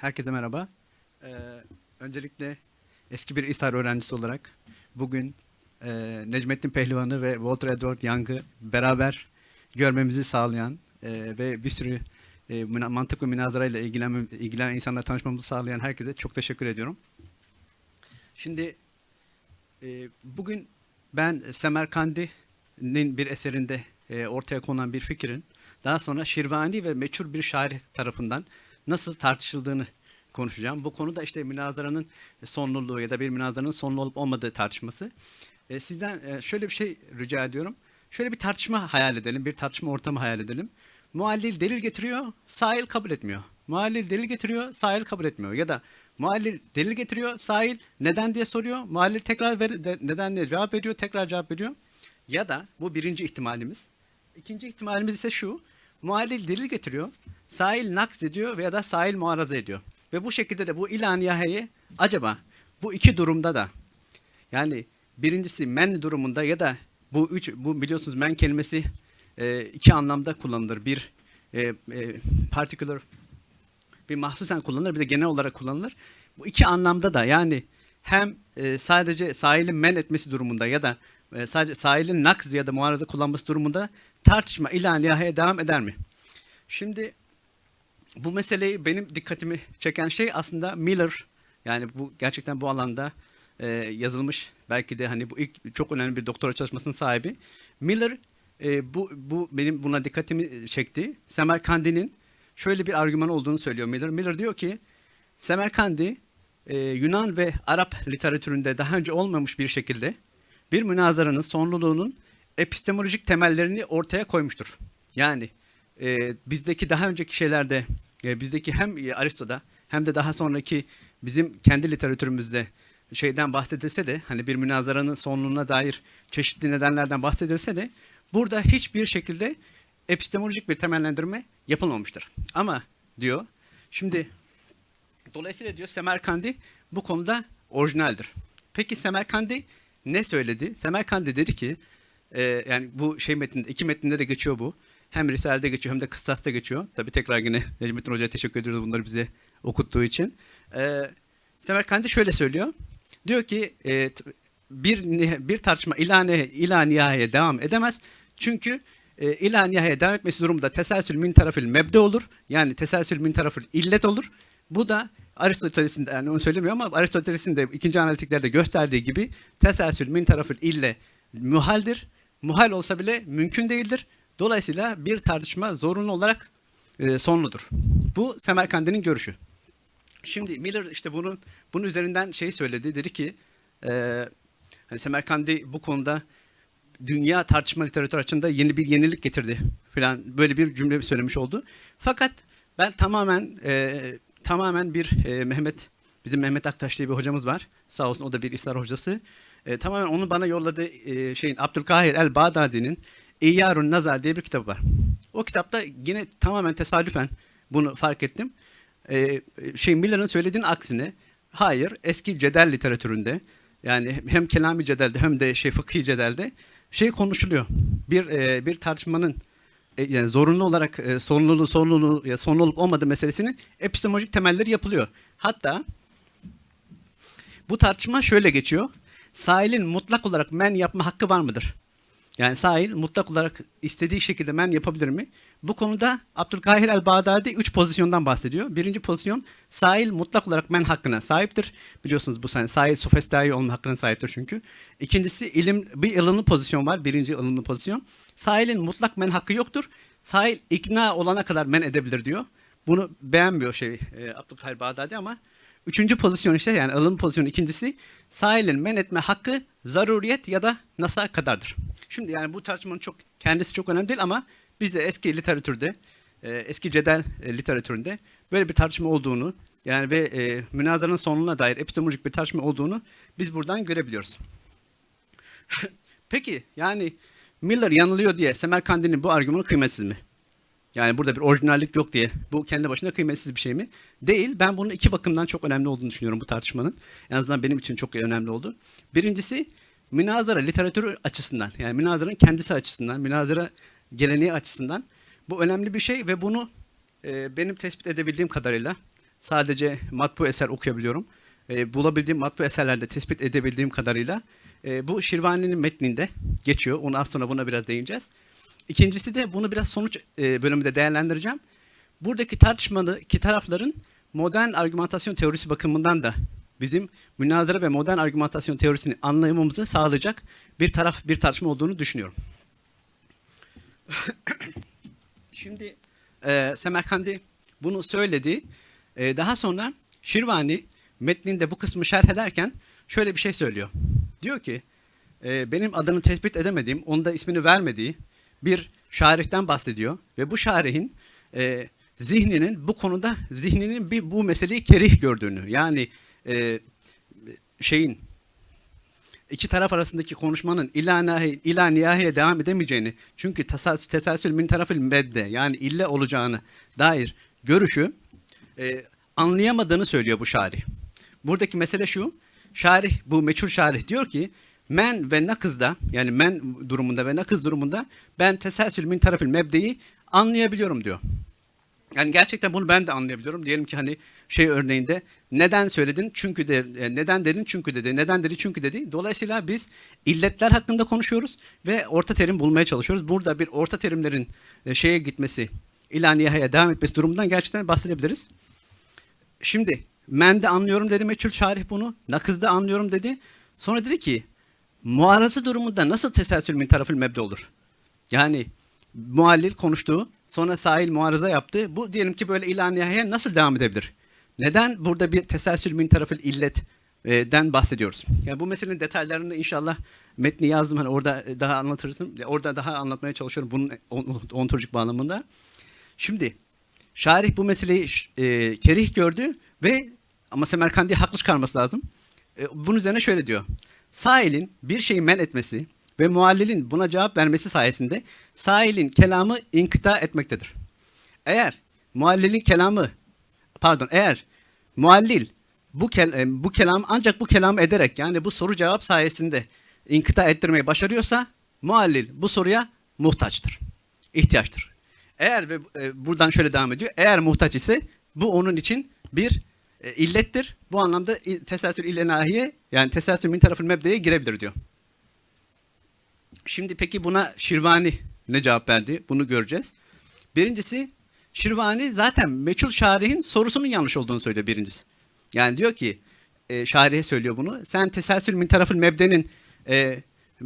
Herkese merhaba. Ee, öncelikle eski bir İSAR öğrencisi olarak bugün e, Necmettin Pehlivan'ı ve Walter Edward Young'ı beraber görmemizi sağlayan e, ve bir sürü e, mantık ve münazarayla ilgilen, ilgilenen insanlarla tanışmamızı sağlayan herkese çok teşekkür ediyorum. Şimdi e, bugün ben Semerkandi'nin bir eserinde e, ortaya konan bir fikrin daha sonra Şirvani ve meçhul bir şair tarafından nasıl tartışıldığını konuşacağım. Bu konuda işte münazaranın sonluluğu ya da bir münazaranın sonlu olup olmadığı tartışması. E, sizden e, şöyle bir şey rica ediyorum. Şöyle bir tartışma hayal edelim, bir tartışma ortamı hayal edelim. Muallil delil getiriyor, sahil kabul etmiyor. Muallil delil getiriyor, sahil kabul etmiyor. Ya da muallil delil getiriyor, sahil neden diye soruyor. Muallil tekrar ver, de- neden diye cevap veriyor, tekrar cevap veriyor. Ya da bu birinci ihtimalimiz. İkinci ihtimalimiz ise şu. Muallil delil getiriyor. Sahil nakz ediyor veya da sahil muaraza ediyor. Ve bu şekilde de bu ilaniyaheyi acaba bu iki durumda da yani birincisi men durumunda ya da bu üç bu biliyorsunuz men kelimesi e, iki anlamda kullanılır. Bir e, e, particular bir mahsusen kullanılır bir de genel olarak kullanılır. Bu iki anlamda da yani hem e, sadece sahilin men etmesi durumunda ya da e, sadece sahilin nakz ya da muaraza kullanması durumunda tartışma ilaniyaheye devam eder mi? Şimdi bu meseleyi benim dikkatimi çeken şey aslında Miller yani bu gerçekten bu alanda e, yazılmış belki de hani bu ilk çok önemli bir doktora çalışmasının sahibi Miller e, bu bu benim buna dikkatimi çekti. Semerkandi'nin şöyle bir argüman olduğunu söylüyor Miller. Miller diyor ki Semerkandi e, Yunan ve Arap literatüründe daha önce olmamış bir şekilde bir münazaranın sonluluğunun epistemolojik temellerini ortaya koymuştur. Yani e, bizdeki daha önceki şeylerde e, bizdeki hem e, Aristo'da hem de daha sonraki bizim kendi literatürümüzde şeyden bahsedilse de hani bir münazaranın sonluğuna dair çeşitli nedenlerden bahsedilse de burada hiçbir şekilde epistemolojik bir temellendirme yapılmamıştır. Ama diyor şimdi dolayısıyla diyor Semerkandi bu konuda orijinaldir. Peki Semerkandi ne söyledi? Semerkandi dedi ki e, yani bu şey metninde iki metninde de geçiyor bu. Hem Risale'de geçiyor hem de Kıssas'ta geçiyor. Tabii tekrar yine Necmettin Hoca'ya teşekkür ediyoruz bunları bize okuttuğu için. E, Semerkandi şöyle söylüyor. Diyor ki e, bir bir tartışma ilane ila nihayeye devam edemez. Çünkü e, ila nihayeye devam etmesi durumunda teselsül min tarafil mebde olur. Yani teselsül min tarafil illet olur. Bu da Aristoteles'in yani onu söylemiyor ama Aristoteles'in de ikinci analitiklerde gösterdiği gibi teselsül min tarafil ille muhaldir. Muhal olsa bile mümkün değildir. Dolayısıyla bir tartışma zorunlu olarak e, sonludur. Bu Semerkandi'nin görüşü. Şimdi Miller işte bunun bunun üzerinden şey söyledi. Dedi ki e, hani Semerkandi bu konuda dünya tartışma literatürü açısında yeni bir yenilik getirdi falan böyle bir cümle söylemiş oldu. Fakat ben tamamen e, tamamen bir e, Mehmet bizim Mehmet Aktaş diye bir hocamız var. Sağ olsun o da bir İslam hocası. E, tamamen onun bana yolladığı e, şeyin Abdülkahir el Bağdadi'nin İyyarun Nazar diye bir kitabı var. O kitapta yine tamamen tesadüfen bunu fark ettim. E, şey Miller'ın söylediğinin aksine hayır eski cedel literatüründe yani hem kelami cedelde hem de şey fıkhi cedelde şey konuşuluyor. Bir e, bir tartışmanın e, yani zorunlu olarak e, sorunlu sorunlu ya sonlu olup olmadığı meselesinin epistemolojik temelleri yapılıyor. Hatta bu tartışma şöyle geçiyor. Sahilin mutlak olarak men yapma hakkı var mıdır? Yani sahil mutlak olarak istediği şekilde men yapabilir mi? Bu konuda Abdülkahir el-Bağdadi 3 pozisyondan bahsediyor. Birinci pozisyon sahil mutlak olarak men hakkına sahiptir. Biliyorsunuz bu sahil, sahil sufestai olma hakkına sahiptir çünkü. İkincisi ilim bir ılımlı pozisyon var. Birinci ılımlı pozisyon. Sahilin mutlak men hakkı yoktur. Sahil ikna olana kadar men edebilir diyor. Bunu beğenmiyor şey e, Abdülkahir Bağdadi ama Üçüncü pozisyon işte yani ılımlı pozisyon ikincisi sahilin men etme hakkı zaruriyet ya da nasa kadardır. Şimdi yani bu tartışmanın çok kendisi çok önemli değil ama bizde eski literatürde e, eski cedel e, literatüründe böyle bir tartışma olduğunu yani ve e, münazaranın sonuna dair epistemolojik bir tartışma olduğunu biz buradan görebiliyoruz. Peki yani Miller yanılıyor diye Semerkandi'nin bu argümanı kıymetsiz mi? Yani burada bir orijinallik yok diye bu kendi başına kıymetsiz bir şey mi? Değil. Ben bunun iki bakımdan çok önemli olduğunu düşünüyorum bu tartışmanın. En azından benim için çok önemli oldu. Birincisi münazara literatürü açısından yani münazaranın kendisi açısından, münazara geleneği açısından bu önemli bir şey ve bunu e, benim tespit edebildiğim kadarıyla Sadece matbu eser okuyabiliyorum. E, bulabildiğim matbu eserlerde tespit edebildiğim kadarıyla e, bu Şirvani'nin metninde geçiyor. Onu az sonra buna biraz değineceğiz. İkincisi de bunu biraz sonuç e, bölümünde değerlendireceğim. Buradaki tartışmadaki tarafların modern argümantasyon teorisi bakımından da bizim münazara ve modern argümantasyon teorisini anlamamızı sağlayacak bir taraf bir tartışma olduğunu düşünüyorum. Şimdi e, Semerkandi bunu söyledi. E, daha sonra Şirvani metninde bu kısmı şerh ederken şöyle bir şey söylüyor. Diyor ki e, benim adını tespit edemediğim, onun da ismini vermediği bir şarihten bahsediyor. Ve bu şarihin e, zihninin bu konuda zihninin bir bu meseleyi kerih gördüğünü yani e, şeyin iki taraf arasındaki konuşmanın ila, nahi, ila nihaye devam edemeyeceğini çünkü tesas, tesasül min tarafil medde yani ille olacağını dair görüşü e, anlayamadığını söylüyor bu şarih. Buradaki mesele şu. Şarih bu meçhul şarih diyor ki men ve nakızda yani men durumunda ve nakız durumunda ben tesasül min tarafil mebdeyi anlayabiliyorum diyor. Yani gerçekten bunu ben de anlayabiliyorum. Diyelim ki hani şey örneğinde neden söyledin çünkü de e, neden dedin çünkü dedi neden dedi çünkü dedi. Dolayısıyla biz illetler hakkında konuşuyoruz ve orta terim bulmaya çalışıyoruz. Burada bir orta terimlerin e, şeye gitmesi ila nihaya devam etmesi durumundan gerçekten bahsedebiliriz. Şimdi men de anlıyorum dedi meçhul şarih bunu. Nakızda anlıyorum dedi. Sonra dedi ki muarası durumunda nasıl teselsül min tarafül mebde olur? Yani muallil konuştuğu sonra sahil muarıza yaptı. Bu diyelim ki böyle ilan nihaya nasıl devam edebilir? Neden burada bir teselsül min tarafül illet e, den bahsediyoruz? Yani bu meselenin detaylarını inşallah metni yazdım. Hani orada daha anlatırsın. Orada daha anlatmaya çalışıyorum bunun ontolojik bağlamında. Şimdi şarih bu meseleyi e, kerih gördü ve ama Semerkandi haklı çıkarması lazım. E, bunun üzerine şöyle diyor. Sahilin bir şeyi men etmesi ve muallilin buna cevap vermesi sayesinde sahilin kelamı inkıta etmektedir. Eğer muallilin kelamı pardon eğer muallil bu, kel, e, bu kelam ancak bu kelamı ederek yani bu soru cevap sayesinde inkıta ettirmeyi başarıyorsa muallil bu soruya muhtaçtır. ihtiyaçtır. Eğer ve e, buradan şöyle devam ediyor. Eğer muhtaç ise bu onun için bir e, illettir. Bu anlamda teselsül illenahiye yani teselsül min tarafın mebdeye girebilir diyor. Şimdi peki buna Şirvani ne cevap verdi? Bunu göreceğiz. Birincisi Şirvani zaten meçhul şarihin sorusunun yanlış olduğunu söylüyor birincisi. Yani diyor ki e, şarihe söylüyor bunu. Sen teselsül min tarafın mebdenin e,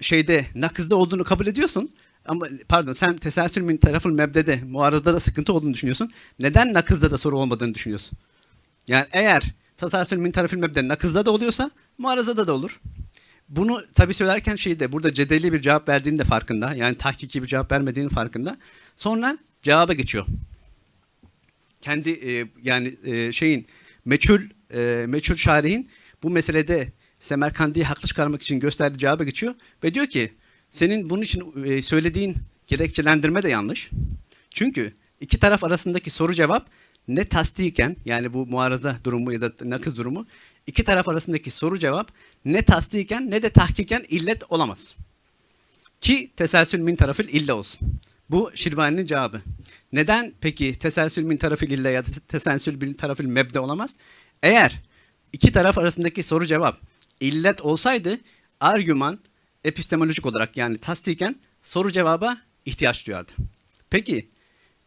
şeyde nakızda olduğunu kabul ediyorsun. Ama pardon sen teselsül min tarafın mebdede muarızda da sıkıntı olduğunu düşünüyorsun. Neden nakızda da soru olmadığını düşünüyorsun? Yani eğer teselsül min tarafın mebde nakızda da oluyorsa muarızda da olur. Bunu tabi söylerken şeyde burada cedeli bir cevap verdiğinin de farkında. Yani tahkiki bir cevap vermediğinin farkında. Sonra cevaba geçiyor. Kendi e, yani e, şeyin meçhul e, meçhul şarihin bu meselede Semerkandi'yi haklı çıkarmak için gösterdiği cevaba geçiyor ve diyor ki senin bunun için e, söylediğin gerekçelendirme de yanlış. Çünkü iki taraf arasındaki soru cevap ne tasdiken yani bu muaraza durumu ya da nakız durumu iki taraf arasındaki soru cevap ne tasdiken ne de tahkiken illet olamaz. Ki teselsül min tarafil ille olsun. Bu Şirvani'nin cevabı. Neden peki teselsül min tarafil ille ya da teselsül min tarafil mebde olamaz? Eğer iki taraf arasındaki soru cevap illet olsaydı argüman epistemolojik olarak yani tasdiken soru cevaba ihtiyaç duyardı. Peki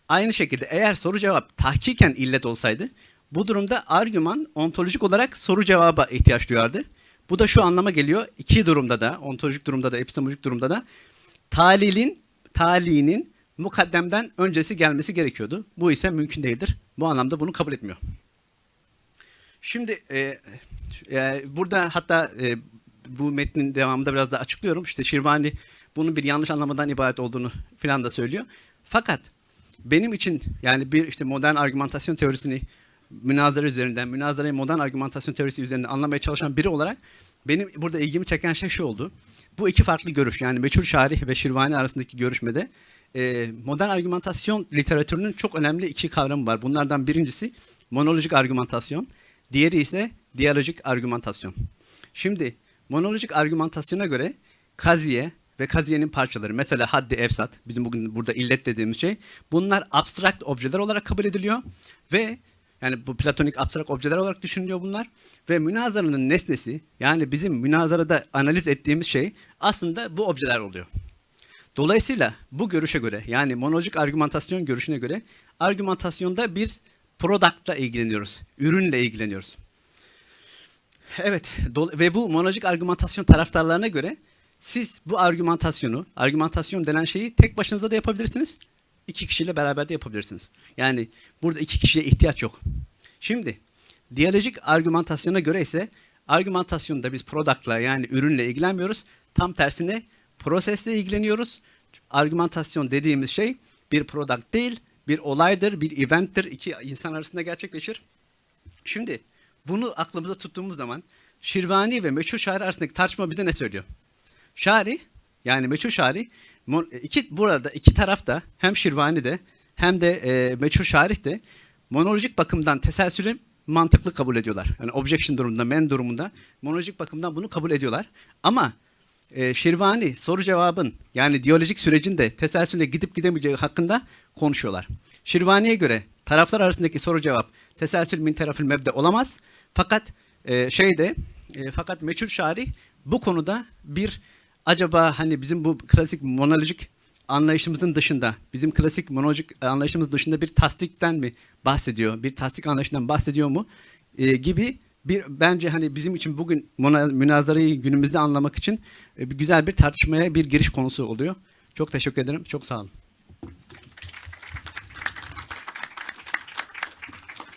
aynı şekilde eğer soru cevap tahkiken illet olsaydı bu durumda argüman ontolojik olarak soru cevaba ihtiyaç duyardı. Bu da şu anlama geliyor. İki durumda da, ontolojik durumda da, epistemolojik durumda da talilin, talinin mukaddemden öncesi gelmesi gerekiyordu. Bu ise mümkün değildir. Bu anlamda bunu kabul etmiyor. Şimdi e, e, burada hatta e, bu metnin devamında biraz da açıklıyorum. İşte Şirvani bunun bir yanlış anlamadan ibaret olduğunu filan da söylüyor. Fakat benim için yani bir işte modern argümantasyon teorisini münazara üzerinden, münazarayı modern argümantasyon teorisi üzerinden anlamaya çalışan biri olarak benim burada ilgimi çeken şey şu oldu. Bu iki farklı görüş yani meçhul şarih ve Şirvani arasındaki görüşmede e, modern argümantasyon literatürünün çok önemli iki kavramı var. Bunlardan birincisi monolojik argümantasyon, diğeri ise diyalojik argümantasyon. Şimdi monolojik argümantasyona göre kaziye ve kaziyenin parçaları mesela haddi efsat bizim bugün burada illet dediğimiz şey bunlar abstrakt objeler olarak kabul ediliyor ve Yani bu platonik abstrak objeler olarak düşünülüyor bunlar. Ve münazaranın nesnesi yani bizim münazarada analiz ettiğimiz şey aslında bu objeler oluyor. Dolayısıyla bu görüşe göre yani monolojik argümantasyon görüşüne göre argümantasyonda bir product'la ilgileniyoruz. Ürünle ilgileniyoruz. Evet ve bu monolojik argümantasyon taraftarlarına göre siz bu argümantasyonu, argümantasyon denen şeyi tek başınıza da yapabilirsiniz. İki kişiyle beraber de yapabilirsiniz. Yani burada iki kişiye ihtiyaç yok. Şimdi diyalojik argümantasyona göre ise argümantasyonda biz product'la yani ürünle ilgilenmiyoruz. Tam tersine prosesle ilgileniyoruz. Argümantasyon dediğimiz şey bir product değil, bir olaydır, bir eventtir. iki insan arasında gerçekleşir. Şimdi bunu aklımıza tuttuğumuz zaman Şirvani ve meçhul şair arasındaki tartışma bize ne söylüyor? Şari yani meçhul şari iki burada iki tarafta hem Şirvani de hem de e, meçhul şarih de monolojik bakımdan teselsülü mantıklı kabul ediyorlar. Yani objection durumunda, men durumunda monolojik bakımdan bunu kabul ediyorlar. Ama e, Şirvani soru cevabın yani diyalojik sürecin de teselsüle gidip gidemeyeceği hakkında konuşuyorlar. Şirvani'ye göre taraflar arasındaki soru cevap teselsül min tarafil mebde olamaz. Fakat e, şeyde e, fakat meçhul şari bu konuda bir acaba hani bizim bu klasik monolojik anlayışımızın dışında, bizim klasik monolojik anlayışımız dışında bir tasdikten mi bahsediyor, bir tasdik anlayışından bahsediyor mu e, gibi bir bence hani bizim için bugün mona- münazarayı günümüzde anlamak için e, güzel bir tartışmaya bir giriş konusu oluyor. Çok teşekkür ederim. Çok sağ olun.